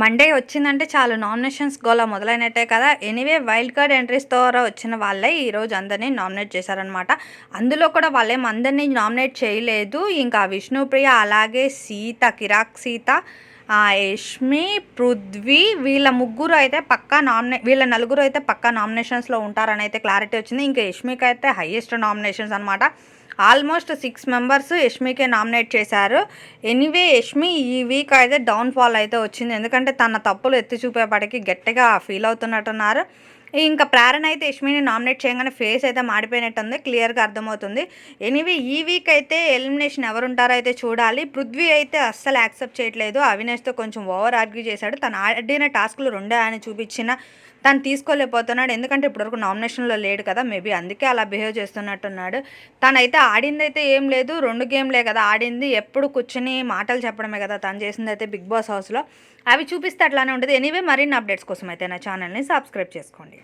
Monday వచ్చిందంటే చాలు nominations గోలా మొదలైనట్టే కదా. ఎనీవే వైల్డ్ కార్డ్ ఎంట్రీస్ ద్వారా వచ్చిన వాళ్ళే ఈరోజు అందరినీ నామినేట్ చేశారనమాట అందులో కూడా వాళ్ళేం అందరినీ నామినేట్ చేయలేదు. ఇంకా విష్ణుప్రియ అలాగే సీత కిరాక్ సీత యష్మి పృథ్వీ వీళ్ళ ముగ్గురు అయితే పక్కా నామినే వీళ్ళ నలుగురు అయితే పక్కా నామినేషన్స్లో ఉంటారని అయితే క్లారిటీ వచ్చింది. ఇంకా యష్మికి అయితే హయ్యెస్ట్ నామినేషన్స్ అనమాట ఆల్మోస్ట్ సిక్స్ మెంబర్స్ యష్మికే నామినేట్ చేశారు. ఎనీవే యష్మి ఈ వీక్ అయితే డౌన్ఫాల్ అయితే వచ్చింది. ఎందుకంటే తన తప్పులు ఎత్తి చూపేపటికి గట్టిగా ఫీల్ అవుతున్నట్టున్నారు. ఇంకా ప్రేరణ అయితే యష్మిని నామినేట్ చేయగానే ఫేస్ అయితే మాడిపోయినట్టుంది క్లియర్గా అర్థమవుతుంది. ఎనీవే ఈ వీక్ అయితే ఎలిమినేషన్ ఎవరుంటారో అయితే చూడాలి. పృథ్వీ అయితే అస్సలు యాక్సెప్ట్ చేయట్లేదు. అవినాష్తో కొంచెం ఓవర్ ఆర్గ్యూ చేశాడు. తను ఆడిన టాస్క్లు రెండే ఆయన చూపించిన తను తీసుకోలేకపోతున్నాడు. ఎందుకంటే ఇప్పటివరకు నామినేషన్లో లేడు కదా మేబీ అందుకే అలా బిహేవ్ చేస్తున్నట్టున్నాడు. తనైతే ఆడింది అయితే ఏం లేదు. రెండు గేమ్లే కదా ఆడింది. ఎప్పుడు కూర్చుని మాటలు చెప్పడమే కదా తను చేసింది అయితే బిగ్ బాస్ హౌస్లో. అవి చూపిస్తే అట్లానే ఉంటుంది. ఎనీవే మరిన్ని అప్డేట్స్ కోసం అయితే నా ఛానల్ని సబ్స్క్రైబ్ చేసుకోండి.